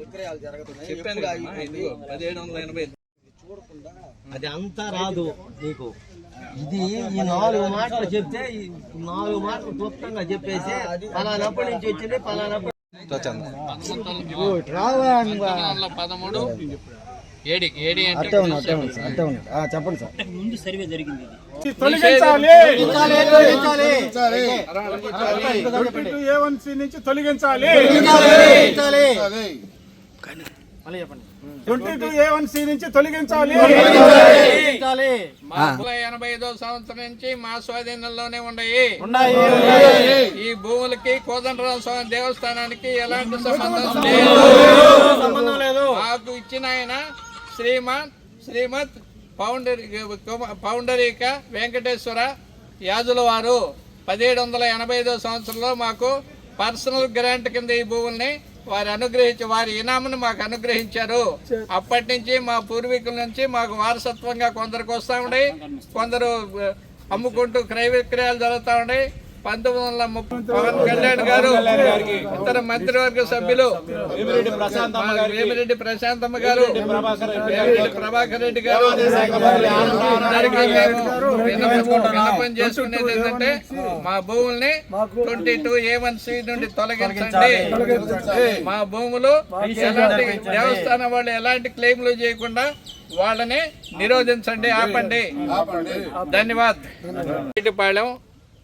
విక్రయాలు జరుగుతున్నాయి. చెప్పాను పదిహేడు వందల ఎనభై చూడకుండా అది అంతా రాదు నీకు. ఇది ఈ నాలుగు మాటలు చెప్తే ఈ నాలుగు మాటలు క్లుప్తంగా చెప్పేసి పలానప్పటి నుంచి వచ్చింది పలానప్పటి పదమూడు ఏడి అంటే అట్టే ఉన్నా అట్టే ఉంది సార్ అట్టే ఉంది. ఆ, చెప్పండి సార్. ముందు సర్వే జరిగింది నుంచి తొలగించాలి. ఎనభై ఐదో సంవత్సరం నుంచి మా స్వాధీనంలోనే ఉన్నాయి. ఈ భూములకి కోదండరామ స్వామి దేవస్థానానికి ఎలాంటి సంబంధం లేదు. మాకు ఇచ్చిన ఆయన శ్రీమాన్ శ్రీమత్ పౌండరి పౌండరీక వెంకటేశ్వర యాజుల వారు పదిహేడు వందల ఎనభై ఐదో సంవత్సరంలో మాకు పర్సనల్ గ్రాంట్ కింద ఈ భూముల్ని వారు అనుగ్రహించి వారి ఇనామును మాకు అనుగ్రహించారు అప్పటి నుంచి మా పూర్వీకుల నుంచి మాకు వారసత్వంగా కొందరికి వస్తూ ఉన్నాయి కొందరు అమ్ముకుంటూ క్రయ విక్రయాలు జరుగుతూ ఉన్నాయి పంతొమ్మిది వందల ముప్పై పవన్ కళ్యాణ్ గారు ఇతర మంత్రివర్గ సభ్యులు వేమిరెడ్డి ప్రశాంతమ్మ గారు. వేమిరెడ్డి ప్రభాకర్ రెడ్డి గారు. విన్నపం చేసుకునేది ఏంటంటే మా భూముల్ని twenty two A one C నుండి తొలగించండి. మా భూములు ఎలాంటి దేవస్థానం వాళ్ళు ఎలాంటి క్లెయిమ్లు చేయకుండా వాళ్ళని నిరోధించండి ఆపండి. ధన్యవాద్. పాళెం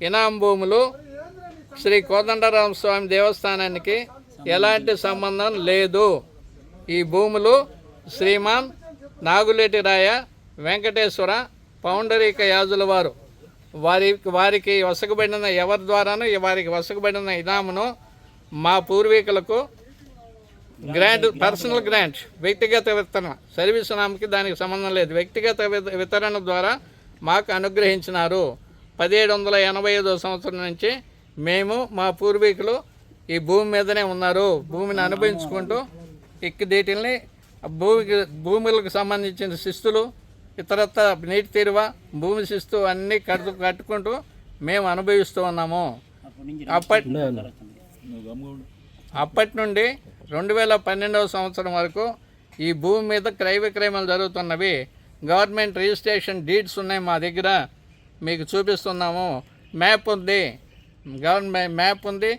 ఇనాం భూములు శ్రీ కోదండరామ స్వామి దేవస్థానానికి ఎలాంటి సంబంధం లేదు. ఈ భూములు శ్రీమాన్ నాగులేటి రాయ వెంకటేశ్వర పౌండరీక యాజుల వారు. వారి వారికి వసకబడిన ఎవరి ద్వారానూ వారికి వసకబడిన ఇనామును మా పూర్వీకులకు గ్రాంట్ పర్సనల్ గ్రాంట్ వ్యక్తిగత వితరణ సర్వీస్ నామకి దానికి సంబంధం లేదు. వ్యక్తిగత వితరణ ద్వారా మాకు అనుగ్రహించినారు. పదిహేడు వందల ఎనభై ఐదో సంవత్సరం నుంచి మేము మా పూర్వీకులు ఈ భూమి మీదనే ఉన్నారు. భూమిని అనుభవించుకుంటూ ఇక్క వీటిల్ని భూమికి భూములకు సంబంధించిన శిస్తులు ఇతరత్ర నీటి తీరువ భూమి శిస్తు అన్నీ కట్టు కట్టుకుంటూ మేము అనుభవిస్తూ ఉన్నాము. అప్పటి అప్పటి నుండి రెండు వేల పన్నెండవ సంవత్సరం వరకు ఈ భూమి మీద క్రయ విక్రయములు జరుగుతున్నవి. గవర్నమెంట్ రిజిస్ట్రేషన్ డీడ్స్ ఉన్నాయి మా దగ్గర. మీకు చూపిస్తున్నాము. మ్యాప్ ఉంది. గవర్నమెంట్ మ్యాప్ ఉంది.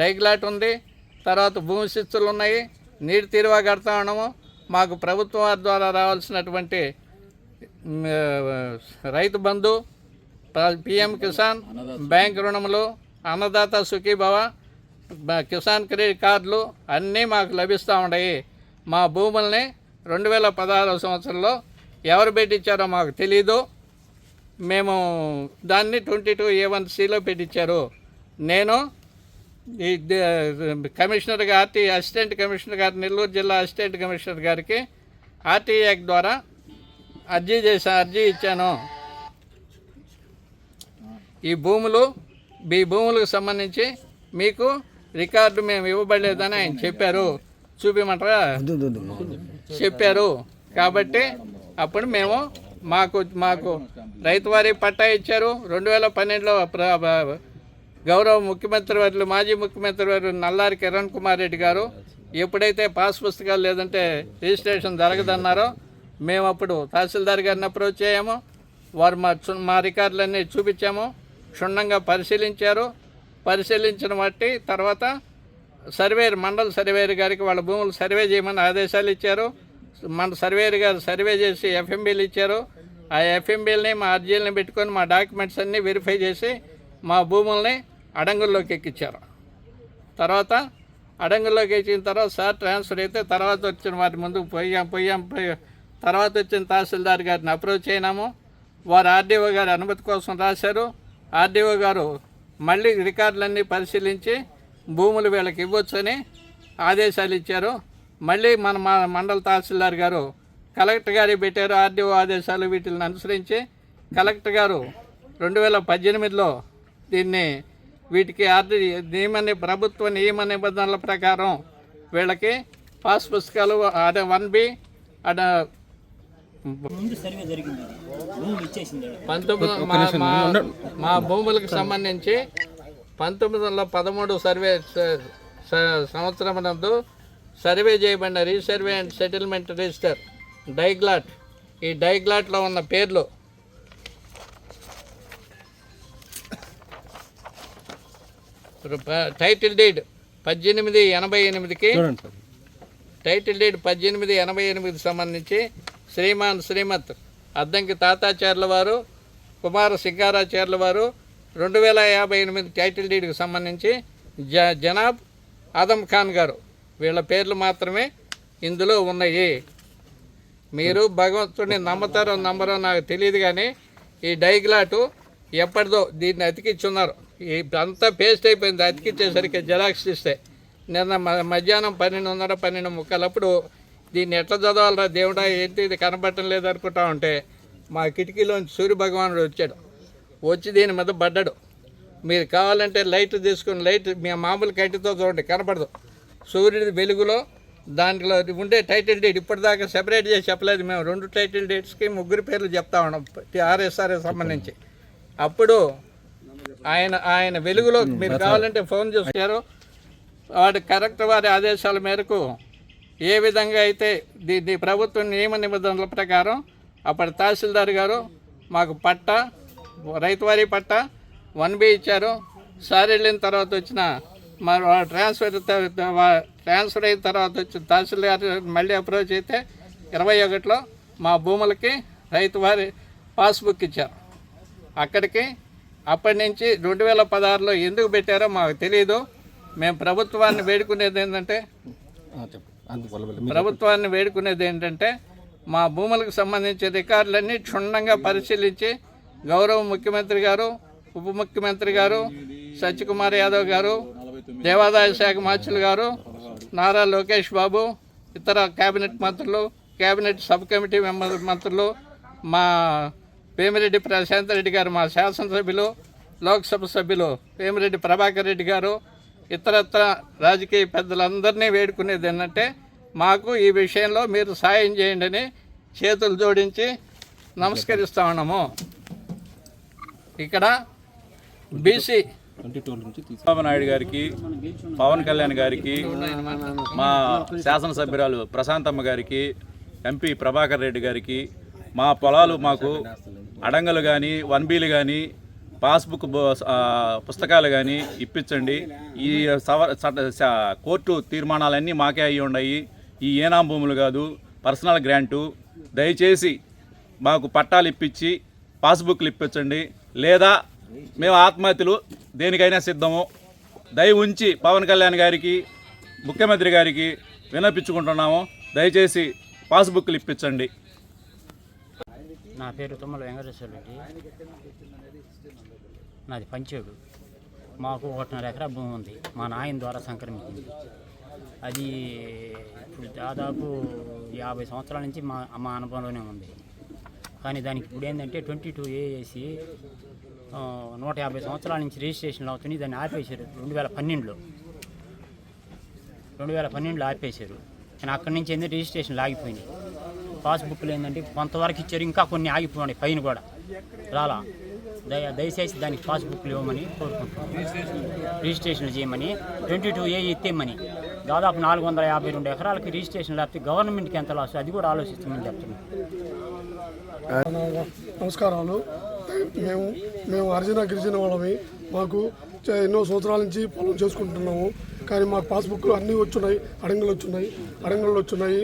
డైగ్లాట్ ఉంది. తర్వాత భూమి శిస్తులు ఉన్నాయి. నీటి తీరువా కడతా ఉన్నాము. మాకు ప్రభుత్వం ద్వారా రావాల్సినటువంటి రైతు బంధు పిఎం కిసాన్ బ్యాంక్ రుణములు అన్నదాత సుఖీభవ కిసాన్ క్రెడిట్ కార్డులు అన్నీ మాకు లభిస్తూ ఉన్నాయి. మా భూముల్ని రెండు వేల పదహారవ సంవత్సరంలో ఎవరు పెట్టించారో మాకు తెలీదు. మేము దాన్ని ట్వంటీ టూ ఏ వన్ సిలో పెట్టించారు. నేను ఈ కమిషనర్ ఆర్టీ అసిస్టెంట్ కమిషనర్ గారు నెల్లూరు జిల్లా అసిస్టెంట్ కమిషనర్ గారికి ఆర్టీ యాక్ట్ ద్వారా అర్జీ చేసా అర్జీ ఇచ్చాను. ఈ భూములు ఈ భూములకు సంబంధించి మీకు రికార్డు మేము ఇవ్వబడలేదని ఆయన చెప్పారు. చూపిమంటారా? చెప్పారు. కాబట్టి అప్పుడు మేము మాకు మాకు రైతువారి పట్టా ఇచ్చారు. రెండు వేల పన్నెండులో గౌరవ ముఖ్యమంత్రి వారు మాజీ ముఖ్యమంత్రి వారు నల్లారి కిరణ్ కుమార్ రెడ్డి గారు ఎప్పుడైతే పాస్ పుస్తకాలు లేదంటే రిజిస్ట్రేషన్ జరగదన్నారో మేము అప్పుడు తహసీల్దార్ గారిని అప్రోచ్ అయ్యాము. వారు మా చు- మా రికార్డులన్నీ చూపించాము. క్షుణ్ణంగా పరిశీలించారు. పరిశీలించిన బట్టి తర్వాత సర్వేర్ మండల సర్వేర్ గారికి వాళ్ళ భూములు సర్వే చేయమని ఆదేశాలు ఇచ్చారు. మన సర్వేర్ గారు సర్వే చేసి ఎఫ్ఎంబీలు ఇచ్చారు. ఆ ఎఫ్ఎంబీలని మా అర్జీలని పెట్టుకొని మా డాక్యుమెంట్స్ అన్నీ వెరిఫై చేసి మా భూముల్ని అడంగుల్లోకి ఎక్కించారు తర్వాత అడంగుల్లోకి ఎక్కిన తర్వాత సార్ ట్రాన్స్ఫర్ అయితే తర్వాత వచ్చిన వారి ముందుకు పోయాం పోయాం. తర్వాత వచ్చిన తహసీల్దార్ గారిని అప్రోచ్ అయినాము. వారు ఆర్డీఓ గారి అనుమతి కోసం రాశారు. ఆర్డీఓ గారు మళ్ళీ రికార్డులన్నీ పరిశీలించి భూములు వీళ్ళకి ఇవ్వచ్చని ఆదేశాలు ఇచ్చారు. మళ్ళీ మన మా మండల తహసీల్దార్ గారు కలెక్టర్ గారికి పెట్టారు ఆర్డీఓ ఆదేశాలు వీటిని అనుసరించి కలెక్టర్ గారు రెండు వేల పద్దెనిమిదిలో దీన్ని వీటికి ఆర్డర్ నియమ ప్రభుత్వ నియమ నిబంధనల ప్రకారం వీళ్ళకి పాస్ పుస్తకాలు అదే వన్ బి అడ ముందు సర్వే జరిగింది భూములు ఇచ్చేసింది. పంతొమ్మిది మా- భూములకు సంబంధించి పంతొమ్మిది వందల పదమూడు సర్వే సంవత్సరం నందు సర్వే చేయబడిన resurvey and settlement register diglot. ఈ డైగ్లాట్లో ఉన్న పేర్లు. టైటిల్ డీడ్ పద్దెనిమిది ఎనభై ఎనిమిదికి. టైటిల్ డీడ్ పద్దెనిమిది ఎనభై ఎనిమిదికి సంబంధించి శ్రీమాన్ శ్రీమత్ అద్దంకి తాతాచార్యుల వారు కుమార సింగారాచార్యుల వారు రెండు వేల యాభై ఎనిమిది టైటిల్ డీడ్కి సంబంధించి జ జనాబ్ ఆదం ఖాన్ గారు. వీళ్ళ పేర్లు మాత్రమే ఇందులో ఉన్నాయి. మీరు భగవంతుడిని నమ్ముతారో నమ్మరో నాకు తెలియదు కానీ ఈ డైగ్లాటు ఎప్పటిదో దీన్ని అతికిచ్చున్నారు ఈ అంతా పేస్ట్ అయిపోయింది అతికిచ్చేసరికి జెరాక్స్ ఇస్తే నిన్న మ- మధ్యాహ్నం పన్నెండున్నర పన్నెండు ముక్కలప్పుడు దీన్ని ఎట్లా చదవాలరా దేవుడా ఏంటి ఇది కనబడటం లేదనుకుంటా ఉంటే మా కిటికీలోంచి సూర్య భగవానుడు వచ్చాడు. వచ్చి దీని మీద పడ్డాడు. మీరు కావాలంటే లైట్ తీసుకుని లైట్ మీ మామూలు కట్టితో చూడండి కనపడదు. సూర్యుడి వెలుగులో దాంట్లో ఉండే టైటిల్ డేట్ ఇప్పటిదాకా సెపరేట్ చేసి చెప్పలేదు మేము. రెండు టైటిల్ డేట్స్కి ముగ్గురు పేర్లు చెప్తా ఉన్నాం. ఆర్ఎస్ఆర్ఎస్ సంబంధించి. అప్పుడు ఆయన ఆయన వెలుగులో మీరు కావాలంటే ఫోన్ చేశారు వాడు కరెక్ట్ వారి ఆదేశాల మేరకు ఏ విధంగా అయితే దీన్ని ప్రభుత్వ నియమ నిబంధనల ప్రకారం అప్పటి తహసీల్దార్ గారు మాకు పట్ట రైతువారీ పట్ట వన్ బి ఇచ్చారు. సార్ వెళ్ళిన తర్వాత వచ్చిన మరి ట్రాన్స్ఫర్ ట్రాన్స్ఫర్ అయిన తర్వాత వచ్చిన తహసీల్దార్ మళ్ళీ అప్రోచ్ అయితే ఇరవై ఒకటిలో మా భూములకి రైతువారి పాస్బుక్ ఇచ్చారు. అక్కడికి అప్పటి నుంచి రెండు వేల పదహారులో ఎందుకు పెట్టారో మాకు తెలియదు మేము ప్రభుత్వాన్ని వేడుకునేది ఏంటంటే ప్రభుత్వాన్ని వేడుకునేది ఏంటంటే మా భూములకు సంబంధించిన రికార్డులన్నీ క్షుణ్ణంగా పరిశీలించి గౌరవ ముఖ్యమంత్రి గారు ఉప ముఖ్యమంత్రి గారు సత్యకుమార్ యాదవ్ గారు దేవాదాయ శాఖ మంత్రులు గారు నారా లోకేష్ బాబు ఇతర కేబినెట్ మంత్రులు కేబినెట్ సబ్ కమిటీ మెంబర్ మంత్రులు మా వేమిరెడ్డి ప్రశాంత్ రెడ్డి గారు మా శాసనసభ్యులు లోక్సభ సభ్యులు వేమిరెడ్డి ప్రభాకర్ రెడ్డి గారు ఇతరత్ర రాజకీయ పెద్దలందరినీ వేడుకునేది ఏంటంటే మాకు ఈ విషయంలో మీరు సాయం చేయండి అని చేతులు జోడించి నమస్కరిస్తా ఉన్నాము. ఇక్కడ బీసీ చంద్రబాబు నాయుడు గారికి పవన్ కళ్యాణ్ గారికి మా శాసనసభ్యురాలు ప్రశాంతమ్మ గారికి ఎంపీ ప్రభాకర్ రెడ్డి గారికి మా పొలాలు మాకు అడంగలు కానీ వన్ బీలు కానీ పాస్బుక్ పుస్తకాలు కానీ ఇప్పించండి. ఈ సవర స- కోర్టు తీర్మానాలన్నీ మాకే అయ్యి ఉన్నాయి. ఈ ఏనాం భూములు కాదు పర్సనల్ గ్రాంటు. దయచేసి మాకు పట్టాలు ఇప్పించి పాస్బుక్లు ఇప్పించండి. లేదా మేము ఆత్మహత్యలు దేనికైనా సిద్ధము. దయ ఉంచి పవన్ కళ్యాణ్ గారికి ముఖ్యమంత్రి గారికి వినపించుకుంటున్నాము దయచేసి పాస్బుక్లు ఇప్పించండి. నా పేరు తుమ్మల వెంకటేశ్వర రెడ్డి. నాది పంచేడు. మాకు ఒకటిన్నర ఎకరా భూమి ఉంది. మా నాయన ద్వారా సంక్రమించింది. అది ఇప్పుడు దాదాపు యాభై సంవత్సరాల నుంచి మా మా అనుభవంలోనే ఉంది. కానీ దానికి ఇప్పుడు ఏంటంటే ట్వంటీ టూ ఏఏసి నూట యాభై సంవత్సరాల నుంచి రిజిస్ట్రేషన్లు అవుతుంది దాన్ని ఆపేశారు రెండు వేల పన్నెండులో. రెండు వేల పన్నెండులో ఆపేశారు. కానీ అక్కడి నుంచి ఏంటంటే రిజిస్ట్రేషన్ ఆగిపోయినాయి. పాస్బుక్లు ఏంటంటే కొంతవరకు ఇచ్చారు ఇంకా కొన్ని ఆగిపోయినాయి పైన కూడా. రాలా? దయ దయచేసి దానికి పాస్బుక్లు ఇవ్వమని కోరుకుంటున్నాను రిజిస్ట్రేషన్లు చేయమని ట్వంటీ టూ ఏ ఇత్తేమని దాదాపు నాలుగు వందల యాభై రెండు ఎకరాలకి రిజిస్ట్రేషన్ లేకపోతే గవర్నమెంట్కి ఎంత లాస్? అది కూడా ఆలోచిస్తామని చెప్తున్నాను నమస్కారాలు. మేము మేము హరిజన గిరిజన వాళ్ళమే. మాకు ఎన్నో సంవత్సరాల నుంచి పొలం చేసుకుంటున్నాము. కానీ మాకు పాస్బుక్లు అన్నీ వచ్చున్నాయి అడంగులు వచ్చున్నాయి అడంగులు వచ్చున్నాయి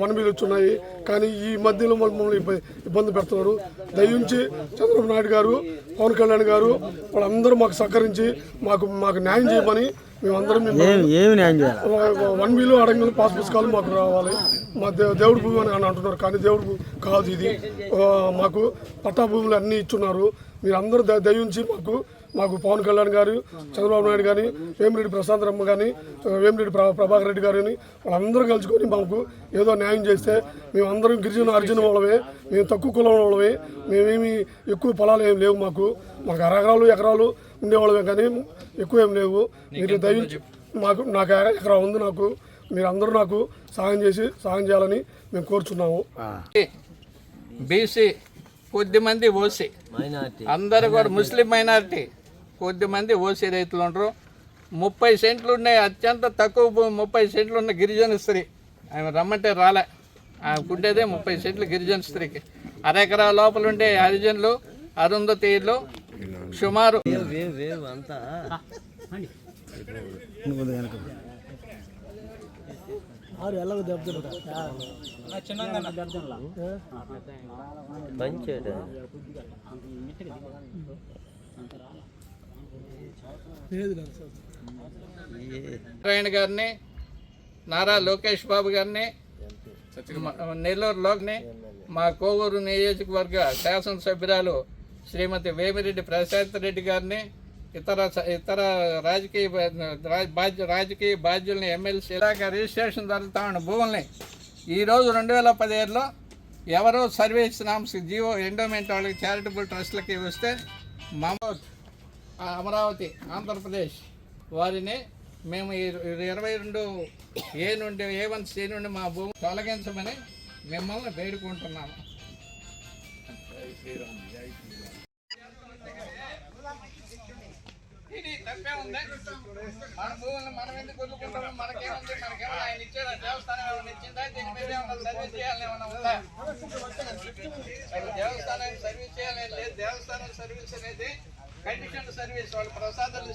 వన్ బిల్ వచ్చున్నాయి. కానీ ఈ మధ్యలో మమ్మల్ని ఇబ్బంది పెడుతున్నారు. దయించి చంద్రబాబు నాయుడు గారు పవన్ కళ్యాణ్ గారు వాళ్ళందరూ మాకు సహకరించి మాకు మాకు న్యాయం చేయమని మేమందరం మేము ఏమి న్యాయం చేయాలి? వన్ వీలు అడంగులు పాస్ పుస్తకాలు మాకు రావాలి. మా దే- దేవుడి భూమి అని అంటున్నారు. కానీ దేవుడి భూమి కాదు ఇది. మాకు పట్టా భూములు అన్నీ ఇచ్చున్నారు. మీరు అందరూ ద- దయించి మాకు మాకు పవన్ కళ్యాణ్ గారు చంద్రబాబు నాయుడు కానీ వేమిరెడ్డి ప్రశాంత్ రమ్మ కానీ వేమిరెడ్డి ప్ర- ప్రభాకర్ రెడ్డి గారు కానీ వాళ్ళందరూ కలుసుకొని మాకు ఏదో న్యాయం చేస్తే మేమందరం గిరిజన అర్జున వాళ్ళమే మేము తక్కువ కులం వాళ్ళమే మేమేమి ఎక్కువ పొలాలు ఏం లేవు మాకు. మాకు అరగరాలు ఎకరాలు ఉండేవాళ్ళమే కానీ ఎక్కువ ఏం లేవు మీరు దయించి మాకు నాకు ఎకరా ఉంది నాకు. మీరు అందరూ నాకు సహాయం చేసి సహాయం చేయాలని మేము కోరుచున్నాము. బీసీ కొద్ది మంది ఓసీ. మైనార్టీ. అందరూ కూడా ముస్లిం మైనారిటీ. కొద్ది మంది ఓసీ రైతులు ఉండరు. ముప్పై సెంట్లు ఉన్నాయి అత్యంత తక్కువ భూమి ముప్పై సెంట్లు ఉన్న గిరిజన స్త్రీ. ఆమె రమ్మంటే రాలే. ఆమెకు ఉండేదే ముప్పై సెంట్లు గిరిజన స్త్రీకి. అరెకరా లోపల ఉండే హరిజనులు అరుంధతీయులు సుమారు. వేవ్ నారాయణ గారిని నారా లోకేష్ బాబు గారిని మ- నెల్లూరులోని మా కోవూరు నియోజకవర్గ శాసనసభ్యురాలు శ్రీమతి వేమిరెడ్డి ప్రశాంత్ రెడ్డి గారిని ఇతర ఇతర రాజకీయ బాధ్య రాజకీయ బాధ్యుల్ని ఎమ్మెల్సీ ఇలాగ రిజిస్ట్రేషన్ జరుగుతా ఉన్న భూముల్ని ఈరోజు రెండు వేల పదిహేడులో ఎవరో సర్వీస్ నామ్స్ జియో ఎండోమెంట్ వాళ్ళకి చారిటబుల్ ట్రస్ట్లకి వస్తే మమోత్ అమరావతి ఆంధ్రప్రదేశ్ వారిని మేము ఇరవై రెండు ఏ నుండి ఏ వన్ సి నుండి మా భూమి తొలగించమని మిమ్మల్ని వేడుకుంటున్నాము. ఇది తప్పే ఉంది. మన భూములను మనం ఎందుకు వదులుకుంటాము మనకేముంది? మనకేమన్నా ఆయన ఇచ్చారా దేవస్థానం ఏమైనా ఇచ్చిందా? దీని మీద ఏమన్నా సర్వీస్ చేయాలని ఏమన్నా ఉందా? దేవస్థానానికి సర్వీస్ చేయాలని లేదు. దేవస్థానం సర్వీస్ అనేది కండిషన్ సర్వీస్ వాళ్ళు ప్రసాదాలు